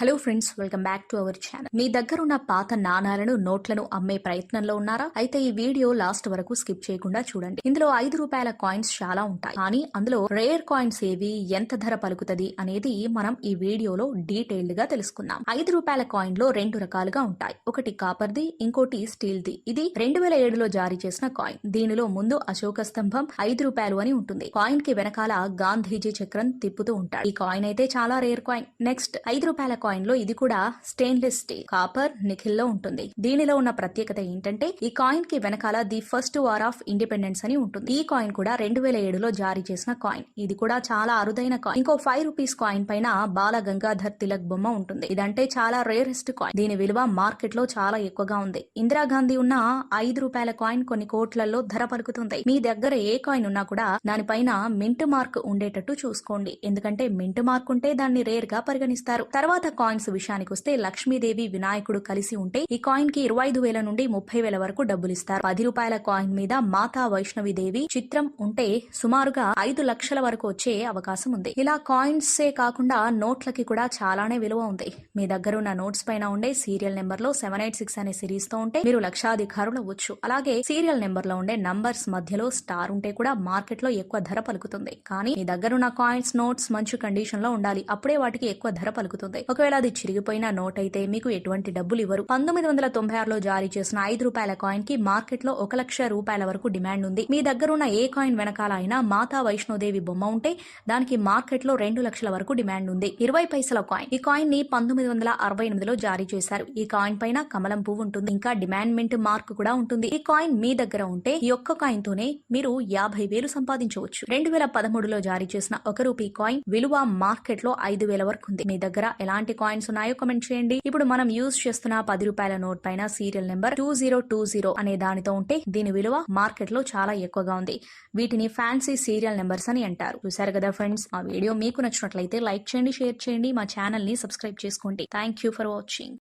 Hello friends welcome back to our channel మీ దగ్గర ఉన్న పాత నాణాలను నోట్లను అమ్మే ప్రయత్నంలో ఉన్నారా? అయితే ఈ వీడియో లాస్ట్ వరకు స్కిప్ చేయకుండా చూడండి. ఇందులో ఐదు రూపాయల కాయిన్స్ చాలా ఉంటాయి. కానీ అందులో రేర్ కాయిన్స్ ఏవి ఎంత ధర పలుకుతది అనేది మనం ఈ వీడియోలో డీటెయిల్డ్గా తెలుసుకుందాం. ఐదు రూపాయల కాయిన్లో రెండు రకాలుగా ఉంటాయి. ఒకటి కాపర్ది ఇంకోటి స్టీల్ ది ఇది రెండు వేల ఏడులో జారీ చేసిన కాయిన్. దీనిలో ముందు అశోక స్తంభం ఐదు రూపాయలు అని ఉంటుంది. కాయిన్కి వెనకాల గాంధీజీ చక్రం తిప్పుతూ ఉంటాడు. ఈ కాయిన్ అయితే చాలా రేర్ కాయిన్. నెక్స్ట్ ఐదు రూపాయల కాయిన్ లో ఇది కూడా స్టెయిన్లెస్ స్టీల్ కాపర్ నిఖిల్లో ఉంటుంది. దీనిలో ఉన్న ప్రత్యేకత ఏంటంటే ఈ కాయిన్కి వెనకాల the first war of independence అని ఉంటుంది. ఈ కాయిన్ కూడా రెండు వేల ఏడులో జారీ చేసిన కాయిన్. ఇది కూడా చాలా అరుదైన కాయిన్. ఇంకో ఫైవ్ రూపీస్ కాయిన్ పైన బాల గంగాధర్ తిలక్ బొమ్మ ఉంటుంది. ఇదంటే చాలా రేరెస్ట్ కాయిన్. దీని విలువ మార్కెట్లో చాలా ఎక్కువగా ఉంది. ఇందిరాగాంధీ ఉన్న ఐదు రూపాయల కాయిన్ కొన్ని కోట్లలో ధర పలుకుతుంది. మీ దగ్గర ఏ కాయిన్ ఉన్నా కూడా దానిపైన మింట్ మార్క్ ఉండేటట్టు చూసుకోండి. ఎందుకంటే మింట్ మార్క్ ఉంటే దాన్ని రేర్గా పరిగణిస్తారు. తర్వాత కాయిన్స్ విషయానికి వస్తే లక్ష్మీదేవి వినాయకుడు కలిసి ఉంటే ఈ కాయిన్కి ఇరవై ఐదు వేల నుండి ముప్పై వేల వరకు డబ్బులు ఇస్తారు. పది రూపాయల కాయిన్ మీద మాతా వైష్ణవి దేవి చిత్రం ఉంటే సుమారుగా ఐదు లక్షల వరకు వచ్చే అవకాశం ఉంది. ఇలా కాయిన్స్ ఏ కాకుండా నోట్లకి కూడా చాలానే విలువ ఉంది. మీ దగ్గర ఉన్న నోట్స్ పైన ఉండే సీరియల్ నెంబర్లో సెవెన్ ఎయిట్ సిక్స్ అనే సిరీస్తో ఉంటే మీరు లక్షాధికారులు అవ్వచ్చు. అలాగే సీరియల్ నెంబర్లో ఉండే నంబర్స్ మధ్యలో స్టార్ ఉంటే కూడా మార్కెట్లో ఎక్కువ ధర పలుకుతుంది. కానీ మీ దగ్గర ఉన్న కాయిన్స్ నోట్స్ మంచి కండిషన్లో ఉండాలి. అప్పుడే వాటికి ఎక్కువ ధర పలుకుతుంది. ఒకవేళ అది చిరిగిపోయిన నోట్ అయితే మీకు ఎటువంటి డబ్బులు ఇవ్వరు. పంతొమ్మిది వందల తొంభై ఆరులో జారీ చేసిన ఐదు రూపాయల కాయిన్కి మార్కెట్లో ఒక లక్ష రూపాయల వరకు డిమాండ్ ఉంది. మీ దగ్గర ఉన్న ఏ కాయిన్ వెనకాల అయినా మాతా వైష్ణోదేవి బొమ్మ ఉంటే దానికి మార్కెట్లో రెండు లక్షల వరకు డిమాండ్ ఉంది. ఇరవై పైసల కాయిన్ ఈ కాయిన్ని పంతొమ్మిది వందల అరవై ఎనిమిదిలో జారీ చేశారు. ఈ కాయిన్ పైన కమలం పువ్వు ఉంటుంది. ఇంకా డిమాండ్మెంట్ మార్క్ కూడా ఉంటుంది. ఈ కాయిన్ మీ దగ్గర ఉంటే ఈ ఒక్క కాయిన్ తోనే మీరు యాభై వేలు సంపాదించవచ్చు. రెండు వేల పదమూడులో జారీ చేసిన ఒక రూపీ కాయిన్ విలువ మార్కెట్లో ఐదు వేల వరకు ఉంది. మీ దగ్గర ఎలాంటి ఎలాంటి కాయిన్స్ ఉన్నాయో కమెంట్ చేయండి. ఇప్పుడు మనం యూజ్ చేస్తున్న పది రూపాయల నోట్ పైన serial number two zero two zero అనే దానితో ఉంటే దీని విలువ మార్కెట్లో చాలా ఎక్కువగా ఉంది. వీటిని ఫ్యాన్సీ సీరియల్ నెంబర్స్ అని అంటారు. చూసారు కదా ఫ్రెండ్స్? ఆ వీడియో మీకు నచ్చినట్లయితే లైక్ చేయండి షేర్ చేయండి. మా ఛానల్ని సబ్స్క్రైబ్ చేసుకోండి. Thank you for watching.